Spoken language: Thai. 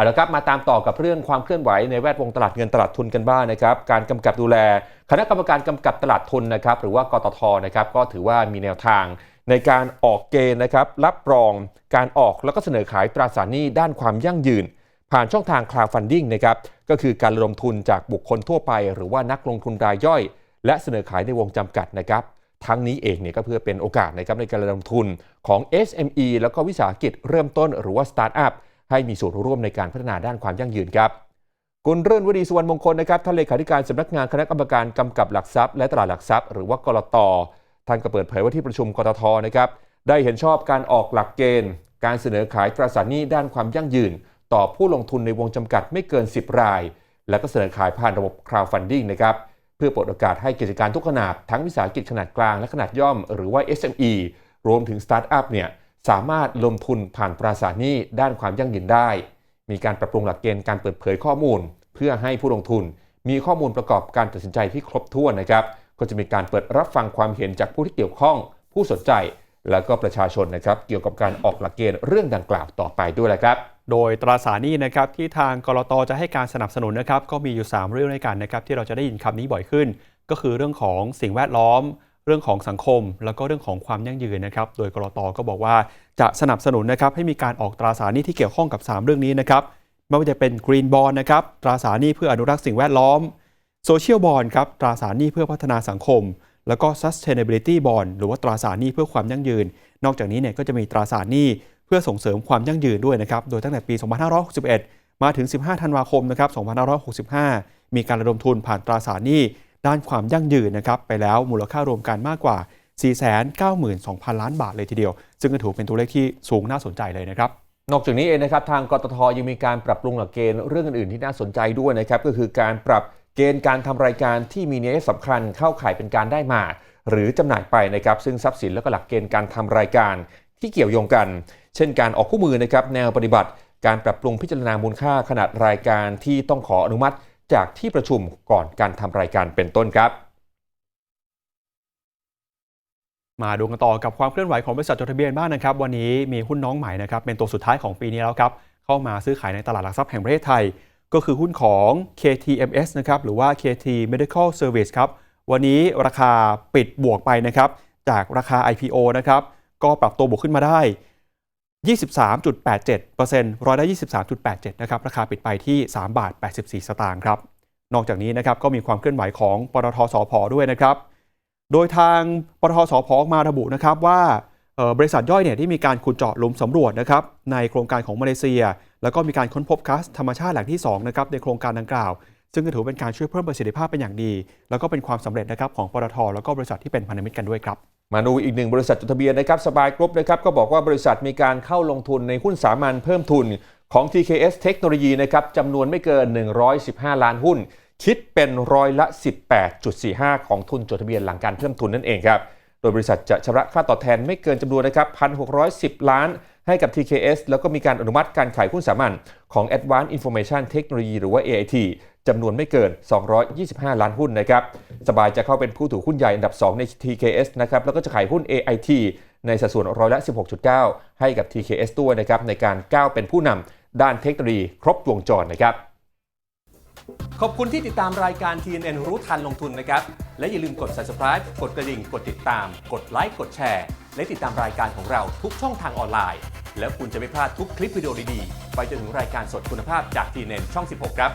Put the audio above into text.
เอาละครับมาตามต่อกับเรื่องความเคลื่อนไหวในแวดวงตลาดเงินตลาดทุนกันบ้างนะครับ การกำกับดูแล คณะกรรมการกำกับตลาดทุนนะครับ หรือว่ากตทนะครับ ก็ถือว่ามีแนวทางในการออกเกณฑ์นะครับ รับรองการออกแล้วก็เสนอขายตราสารหนี้ด้านความยั่งยืน ผ่านช่องทาง crowdfunding นะครับ ก็คือการระดมทุนจากบุคคลทั่วไป หรือว่านักลงทุนรายย่อย และเสนอขายในวงจำกัดนะครับทั้งนี้เองเนี่ยก็เพื่อเป็นโอกาสนะครับในการระดมทุนของ SME แล้วก็วิสาหกิจเริ่มต้นหรือว่าสตาร์ทอัพ ให้มีส่วนร่วมในการพัฒนาด้านความยั่งยืนครับคุณเรื่นวดีสุวรรณมงคลนะครับท่านเลขาธิการสำนักงานคณะกรรมการกำกับหลักทรัพย์และตลาดหลักทรัพย์หรือว่ากรตท่านก็เปิดเผยว่าที่ประชุมกรทนะครับได้เห็นชอบการออกหลักเกณฑ์ การเสนอขายตราสารหนี้ด้านความยั่งยืน ต่อผู้ลงทุนในวงจำกัดไม่เกิน 10 ราย และก็เสนอขายผ่านระบบ crowdfunding นะครับเพื่อเปิดโอกาสให้กิจการทุกขนาดทั้งวิสาหกิจขนาดกลางและขนาดย่อม หรือว่า SME รวมถึงสตาร์ทอัพเนี่ย สามารถลงทุนผ่านตราสารหนี้ด้านความยั่งยืนได้ มีการปรับปรุงหลักเกณฑ์การเปิดเผยข้อมูล เพื่อให้ผู้ลงทุน มีข้อมูลประกอบการตัดสินใจที่ครบถ้วนนะครับ ก็จะมีการเปิดรับฟังความเห็นจากผู้ที่เกี่ยวข้อง ผู้สนใจ แล้วก็ประชาชนนะครับ เกี่ยวกับการออกหลักเกณฑ์เรื่องดังกล่าวต่อไปด้วยแหละครับโดยตราสารหนี้นะครับที่ทางกรตจะให้การสนับสนุนนะครับก็มีอยู่ 3 เรื่องด้วยกันนะครับที่เราจะได้ยินคำนี้บ่อยขึ้น ก็คือเรื่องของสิ่งแวดล้อม เรื่องของสังคม แล้วก็เรื่องของความยั่งยืนนะครับ โดยกรตก็บอกว่าจะสนับสนุนนะครับให้มีการออกตราสารหนี้ที่เกี่ยวข้องกับ 3 เรื่องนี้นะครับไม่ว่าจะเป็น Green Bond นะครับตราสารหนี้เพื่ออนุรักษ์สิ่งแวดล้อม Social Bond ครับตราสารหนี้เพื่อพัฒนาสังคม แล้วก็ Sustainability Bond หรือว่าตราสารหนี้เพื่อความยั่งยืน นอกจากนี้เนี่ยก็จะมีตราสารหนี้เพื่อส่งเสริมความยั่งยืนด้วยนะครับโดยตั้งแต่ปี 2561 มาถึง 15 ธันวาคมนะครับ2565 มีการระดมทุนผ่านตราสารหนี้ ด้านความยั่งยืนนะครับไปแล้วมูลค่ารวมกันมากกว่า 492,000 ล้านบาทเลยทีเดียว ซึ่งก็ถือเป็นตัวเลขที่สูงน่าสนใจเลยนะครับนอกจากนี้เองนะครับทางกตทยังมีการปรับปรุงหลักเกณฑ์เรื่องอื่นๆที่น่าสนใจด้วยนะครับก็คือการปรับเกณฑ์การทำรายการที่มีเนัยสำคัญเข้าข่ายเป็นการได้มา หรือจำหน่ายไปนะครับซึ่งทรัพย์สินและก็หลักเกณฑ์การทำรายการที่เกี่ยวโยงกัน เช่นการออกคู่มือนะครับแนวปฏิบัติ การปรับปรุงพิจารณามูลค่าขนาดรายการที่ต้องขออนุมัติ จากที่ประชุมก่อนการทำรายการเป็นต้นครับมาดูกันต่อกับความเคลื่อนไหวของบริษัทจดทะเบียนบ้างนะครับ วันนี้มีหุ้นน้องใหม่นะครับเป็นตัวสุดท้ายของปีนี้แล้วครับเข้ามาซื้อขายในตลาดหลักทรัพย์แห่งประเทศไทย ก็คือหุ้นของ KTMS นะครับหรือว่า KT Medical Service ครับวันนี้ราคาปิดบวกไปนะครับจากราคา IPO นะครับก็ปรับตัวบวกขึ้นมาได้ 23.87%ร้อยละ23.87 นะครับ ราคาปิดไปที่ 3 บาท 84 สตางค์ครับ นอกจากนี้นะครับก็มีความเคลื่อนไหวของปตทสพด้วยนะครับ โดยทางปตทสพออกมาระบุนะครับว่าบริษัทย่อยเนี่ยที่มีการขุดเจาะหลุมสำรวจนะครับในโครงการของมาเลเซีย แล้วก็มีการค้นพบก๊าซธรรมชาติแหล่งที่2นะครับในโครงการดังกล่าว ซึ่งถือเป็นการช่วยเพิ่มประสิทธิภาพเป็นอย่างดี แล้วก็เป็นความสำเร็จนะครับของปตทแล้วก็บริษัทที่เป็นพันธมิตรกันด้วยครับ มาดูอีกหนึ่งบริษัทจดทะเบียนนะครับสบายกรุ๊ปนะครับก็บอกว่าบริษัทมีการเข้าลงทุนในหุ้นสามัญเพิ่มทุนของ TKS เทคโนโลยีนะครับจำนวนไม่เกิน 115 ล้านหุ้น คิดเป็นร้อยละ 18.45 ของทุนจดทะเบียนหลังการเพิ่มทุนนั่นเองครับโดยบริษัทจะชำระค่าตอบแทนไม่เกินจำนวนนะครับ 1,610 ล้านให้กับ TKS แล้วก็มีการอนุมัติการขายหุ้นสามัญของ Advanced Information Technology หรือว่า AIT จำนวนไม่เกิน 225 ล้านหุ้นนะครับ สบายจะเข้าเป็นผู้ถือหุ้นใหญ่อันดับ 2 ใน TKS นะครับ แล้วก็จะขายหุ้น AIT ในสัดส่วนร้อยละ 16.9 ให้กับ TKS ด้วยนะครับ ในการก้าวเป็นผู้นำด้านเทคโนโลยีครบวงจรนะครับ ขอบคุณที่ติดตามรายการ TNN รู้ทันลงทุนนะครับ และอย่าลืมกด subscribe กดกระดิ่ง กดติดตาม กดไลค์ กดแชร์ และติดตามรายการของเราทุกช่องทางออนไลน์ แล้วคุณจะไม่พลาดทุกคลิปวิดีโอดีๆ ไปจนถึงรายการสดคุณภาพจาก TNN ช่อง 16 ครับ